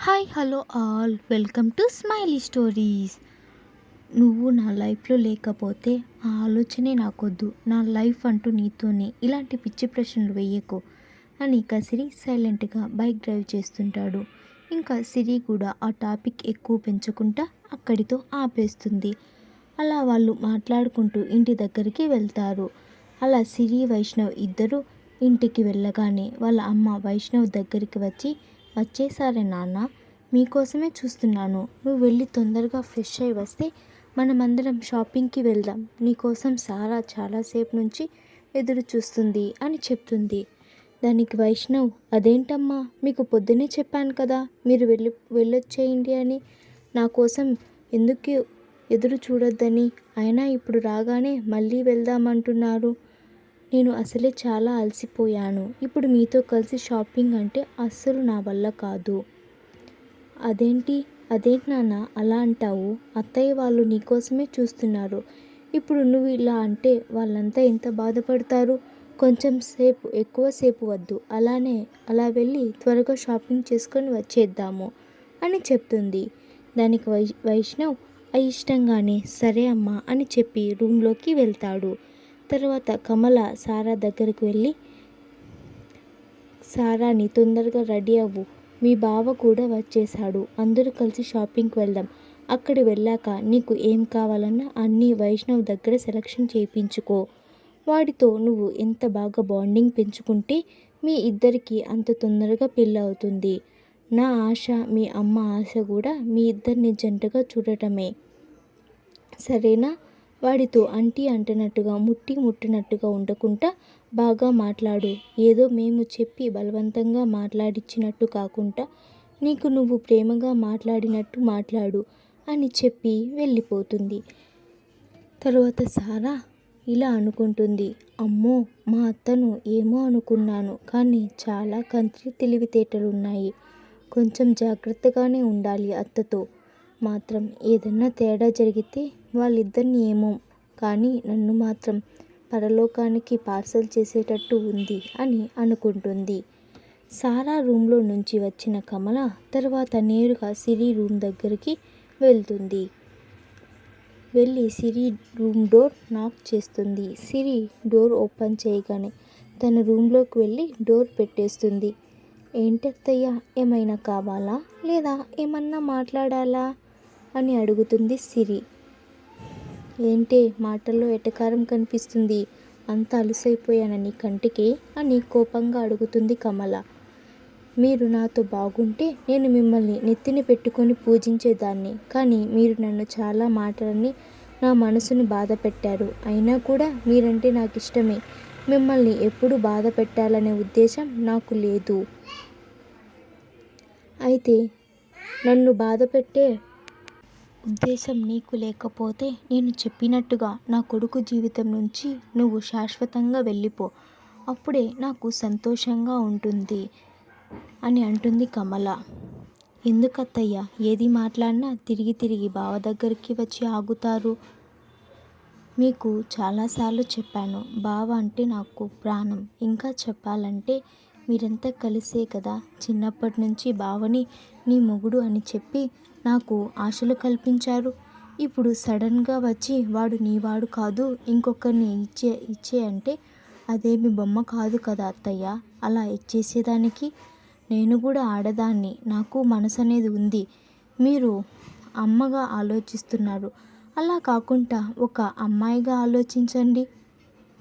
Hi hello all. Welcome to smiley stories. నువ్వు నా లైఫ్లో లేకపోతే ఆ ఆలోచనే నాకొద్దు. నా లైఫ్ అంటూ నీతోనే ఇలాంటి పిచ్చి ప్రశ్నలు వేయకు. అని ఇక సిరి సైలెంట్గా బైక్ డ్రైవ్ చేస్తుంటాడు. ఇంకా సిరి కూడా ఆ టాపిక్ ఎక్కువ పెంచుకుంటా అక్కడితో ఆపేస్తుంది. అలా వాళ్ళు మాట్లాడుకుంటూ ఇంటి దగ్గరికి వెళ్తారు. అలా సిరి వైష్ణవ్ ఇద్దరు ఇంటికి వెళ్ళగానే వాళ్ళ అమ్మ వైష్ణవ్ దగ్గరికి వచ్చి వచ్చేసారే నాన్న మీకోసమే చూస్తున్నాను. నువ్వు వెళ్ళి తొందరగా ఫ్రెష్ అయి వస్తే మనమందరం షాపింగ్కి వెళ్దాం. నీకోసం సారా చాలాసేపు నుంచి ఎదురు చూస్తుంది అని చెప్తుంది. దానికి వైష్ణవ్ అదేంటమ్మా మీకు పొద్దునే చెప్పాను కదా మీరు వెళ్ళి వెళ్ళొచ్చేయండి అని. నా కోసం ఎందుకు ఎదురు చూడొద్దని? అయినా ఇప్పుడు రాగానే మళ్ళీ వెళ్దామంటున్నారు. నేను అసలే చాలా అలసిపోయాను. ఇప్పుడు మీతో కలిసి షాపింగ్ అంటే అస్సలు నా వల్ల కాదు. అదేంటి? అదేంటి నాన్న? అలా అంటావు? అత్తయ్య వాళ్ళు నీకోసమే చూస్తున్నారు. ఇప్పుడు నువ్వు ఇలా అంటే వాళ్ళంతా ఎంత బాధపడతారు? కొంచెం సేపు ఎక్కువసేపు వద్దు. అలానే అలా వెళ్ళి త్వరగా షాపింగ్ చేసుకొని వచ్చేద్దాము అని చెప్తుంది. దానికి వై వైష్ణవ్ అయిష్టంగానే సరే అమ్మా అని చెప్పి రూమ్లోకి వెళ్తాడు. తర్వాత కమల సారా దగ్గరికి వెళ్ళి సారాని తొందరగా రెడీ అవ్వు. మీ బావ కూడా వచ్చేసాడు అందరూ కలిసి షాపింగ్కి వెళ్దాం. అక్కడ వెళ్ళాక నీకు ఏం కావాలన్నా అన్నీ వైష్ణవ్ దగ్గర సెలక్షన్ చేయించుకో. వాడితో నువ్వు ఎంత బాగా బాండింగ్ పెంచుకుంటే మీ ఇద్దరికి అంత తొందరగా పెళ్ళి అవుతుంది. నా ఆశ మీ అమ్మ ఆశ కూడా మీ ఇద్దరిని జంటగా చూడటమే. సరేనా? వాడితో అంటి అంటనట్టుగా ముట్టి ముట్టినట్టుగా ఉండకుండా బాగా మాట్లాడు. ఏదో మేము చెప్పి బలవంతంగా మాట్లాడిచ్చినట్టు కాకుండా నీకు నువ్వు ప్రేమగా మాట్లాడినట్టు మాట్లాడు అని చెప్పి వెళ్ళిపోతుంది. తరువాత సారా ఇలా అనుకుంటుంది. అమ్మో మా అత్తను ఏమో అనుకున్నాను కానీ చాలా కంత్రి తెలివితేటలు ఉన్నాయి కొంచెం జాగ్రత్తగానే ఉండాలి అత్తతో. మాత్రం ఏదన్నా తేడా జరిగితే వాళ్ళిద్దరిని ఏమో కానీ నన్ను మాత్రం పరలోకానికి పార్సల్ చేసేటట్టు ఉంది అని అనుకుంటుంది. సారా రూమ్లో నుంచి వచ్చిన కమల తర్వాత నేరుగా సిరి రూమ్ దగ్గరికి వెళ్తుంది. వెళ్ళి సిరి రూమ్ డోర్ నాక్ చేస్తుంది. సిరి డోర్ ఓపెన్ చేయగానే తన రూమ్లోకి వెళ్ళి డోర్ పెట్టేస్తుంది. ఏంటత్తయ్య ఏమైనా కావాలా లేదా? ఏమన్నా మాట్లాడాలా? అని అడుగుతుంది సిరి. ఏంటే మాటల్లో ఎటకారం కనిపిస్తుంది? అంత అలుసైపోయానని కంటికి అని కోపంగా అడుగుతుంది కమల. మీరు నాతో బాగుంటే నేను మిమ్మల్ని నెత్తిని పెట్టుకొని పూజించేదాన్ని. కానీ మీరు నన్ను చాలా మాటలని నా మనసును బాధ పెట్టారు. అయినా కూడా మీరంటే నాకు ఇష్టమే మిమ్మల్ని ఎప్పుడు బాధ పెట్టాలనే ఉద్దేశం నాకు లేదు. అయితే నన్ను బాధ పెట్టే ఉద్దేశం నీకు లేకపోతే నేను చెప్పినట్టుగా నా కొడుకు జీవితం నుంచి నువ్వు శాశ్వతంగా వెళ్ళిపో. అప్పుడే నాకు సంతోషంగా ఉంటుంది అని అంటుంది కమల. ఎందుకత్తయ్య ఏది మాట్లాడినా తిరిగి తిరిగి బావ దగ్గరికి వచ్చి ఆగుతారు? మీకు చాలాసార్లు చెప్పాను బావ అంటే నాకు ప్రాణం. ఇంకా చెప్పాలంటే మీరంతా కలిసే కదా. చిన్నప్పటి నుంచి బావని నీ మొగుడు అని చెప్పి నాకు ఆశలు కల్పించారు. ఇప్పుడు సడన్గా వచ్చి వాడు నీవాడు కాదు ఇంకొకరిని ఇచ్చే ఇచ్చే అంటే అదేమి బొమ్మ కాదు కదా అత్తయ్య. అలా ఇచ్చేసేదానికి నేను కూడా ఆడదాన్ని. నాకు మనసు అనేది ఉంది. మీరు అమ్మగా ఆలోచిస్తున్నారు. అలా కాకుండా ఒక అమ్మాయిగా ఆలోచించండి.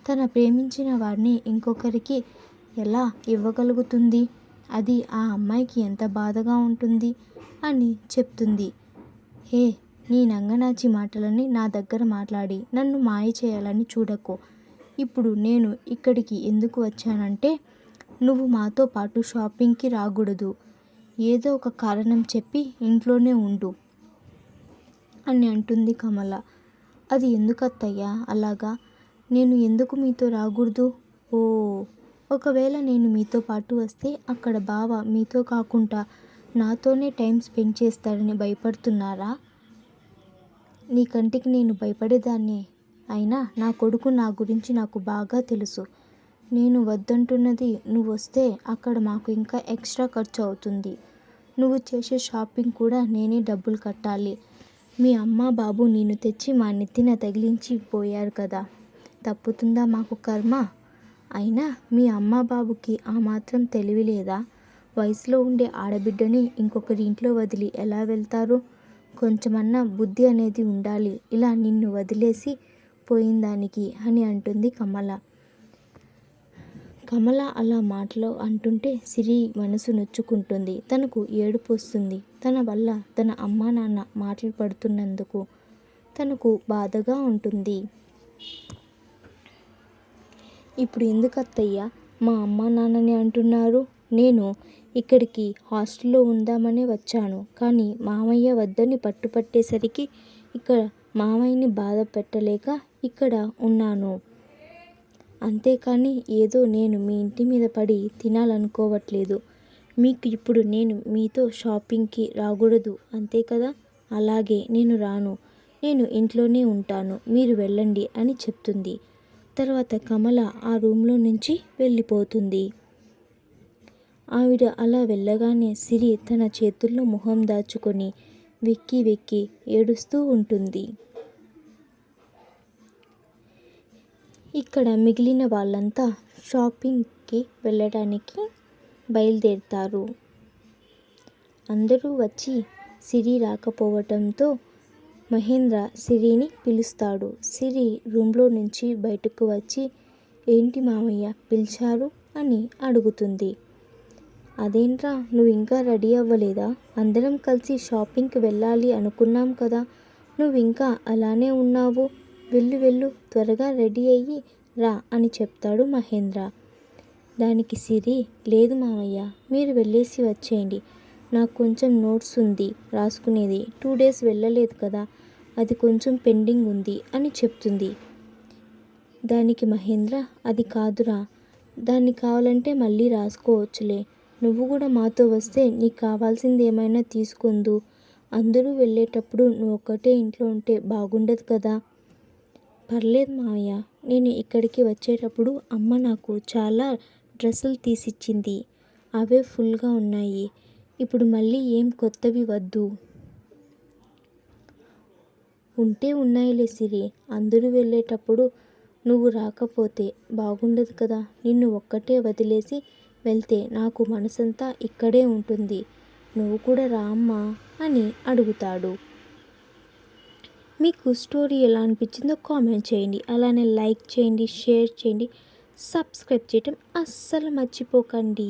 తన ప్రేమించిన వారిని ఇంకొకరికి ఎలా ఇవ్వగలుగుతుంది? అది ఆ అమ్మాయికి ఎంత బాధగా ఉంటుంది అని చెప్తుంది. హే నీ నంగనాచి మాటలని నా దగ్గర మాట్లాడి నన్ను మాయ చేయాలని చూడకు. ఇప్పుడు నేను ఇక్కడికి ఎందుకు వచ్చానంటే నువ్వు మాతో పాటు షాపింగ్కి రాకూడదు. ఏదో ఒక కారణం చెప్పి ఇంట్లోనే ఉండు అని అంటుంది కమల. అది ఎందుకు అత్తయ్యా అలాగా? నేను ఎందుకు మీతో రాకూడదు? ఓ ఒకవేళ నేను మీతో పాటు వస్తే అక్కడ బావ మీతో కాకుండా నాతోనే టైం స్పెండ్ చేస్తాడని భయపడుతున్నారా? నీ కంటికి నేను భయపడేదాన్ని. అయినా నా కొడుకు నా గురించి నాకు బాగా తెలుసు. నేను వద్దంటున్నది నువ్వు వస్తే అక్కడ మాకు ఇంకా ఎక్స్ట్రా ఖర్చు అవుతుంది. నువ్వు చేసే షాపింగ్ కూడా నేనే డబ్బులు కట్టాలి. మీ అమ్మ బాబు నేను తెచ్చి మా నెత్తిన తగిలించి పోయారు కదా. తప్పుతుందా మాకు కర్మ? అయినా మీ అమ్మ బాబుకి ఆ మాత్రం తెలివి లేదా? వయసులో ఉండే ఆడబిడ్డని ఇంకొకరి ఇంట్లో వదిలి ఎలా వెళ్తారు? కొంచెమన్నా బుద్ధి అనేది ఉండాలి. ఇలా నిన్ను వదిలేసి పోయిందానికి అని అంటుంది కమల. కమల అలా మాటలు అంటుంటే సిరి మనసు నొచ్చుకుంటుంది. తనకు ఏడుపు వస్తుంది. తన వల్ల తన అమ్మా నాన్న మాటలు పడుతున్నందుకు తనకు బాధగా ఉంటుంది. ఇప్పుడు ఎందుకు అత్తయ్య? మా అమ్మ నాన్నని అంటున్నారు. నేను ఇక్కడికి హాస్టల్లో ఉందామనే వచ్చాను. కానీ మామయ్య వద్దని పట్టుపట్టేసరికి ఇక్కడ మామయ్యని బాధ పెట్టలేక ఇక్కడ ఉన్నాను. అంతేకాని ఏదో నేను మీ ఇంటి మీద పడి తినాలనుకోవట్లేదు. మీకు ఇప్పుడు నేను మీతో షాపింగ్కి రాకూడదు. అంతే కదా? అలాగే నేను రాను. నేను ఇంట్లోనే ఉంటాను. మీరు వెళ్ళండి అని చెప్తుంది. తర్వాత కమల ఆ రూమ్లో నుంచి వెళ్ళిపోతుంది. ఆవిడ అలా వెళ్ళగానే సిరి తన చేతుల్లో మొహం దాచుకొని వెక్కి వెక్కి ఏడుస్తూ ఉంటుంది. ఇక్కడ మిగిలిన వాళ్ళంతా షాపింగ్కి వెళ్ళడానికి బయలుదేరుతారు. అందరూ వచ్చి సిరి రాకపోవటంతో మహేంద్ర సిరిని పిలుస్తాడు. సిరి రూమ్లో నుంచి బయటకు వచ్చి ఏంటి మామయ్య పిలిచారు? అని అడుగుతుంది. అదేంట్రా నువ్వు ఇంకా రెడీ అవ్వలేదా? అందరం కలిసి షాపింగ్కి వెళ్ళాలి అనుకున్నాం కదా. నువ్వు ఇంకా అలానే ఉన్నావు. వెళ్ళు వెళ్ళు త్వరగా రెడీ అయ్యి రా అని చెప్తాడు మహేంద్ర. దానికి సిరి లేదు మామయ్య మీరు వెళ్ళేసి వచ్చేయండి. నాకు కొంచెం నోట్స్ ఉంది రాసుకునేది. టూ డేస్ వెళ్ళలేదు కదా అది కొంచెం పెండింగ్ ఉంది అని చెప్తుంది. దానికి మహేంద్ర అది కాదురా దాన్ని కావాలంటే మళ్ళీ రాసుకోవచ్చులే. నువ్వు కూడా మాతో వస్తే నీకు కావాల్సింది ఏమైనా తీసుకుందు. అందరూ వెళ్ళేటప్పుడు నువ్వు ఒక్కటే ఇంట్లో ఉంటే బాగుండదు కదా. పర్లేదు మావయ్య నేను ఇక్కడికి వచ్చేటప్పుడు అమ్మ నాకు చాలా డ్రెస్సులు తీసిచ్చింది. అవే ఫుల్గా ఉన్నాయి. ఇప్పుడు మళ్ళీ ఏం కొత్తవి వద్దు. ఉంటే ఉన్నాయిలే సిరి. అందరూ వెళ్ళేటప్పుడు నువ్వు రాకపోతే బాగుండదు కదా. నిన్ను ఒక్కటే వదిలేసి వెళ్తే నాకు మనసంతా ఇక్కడే ఉంటుంది. నువ్వు కూడా రా అమ్మా అని అడుగుతాడు. మీకు స్టోరీ ఎలా అనిపించిందో కామెంట్ చేయండి. అలానే లైక్ చేయండి షేర్ చేయండి సబ్స్క్రైబ్ చేయటం అస్సలు మర్చిపోకండి.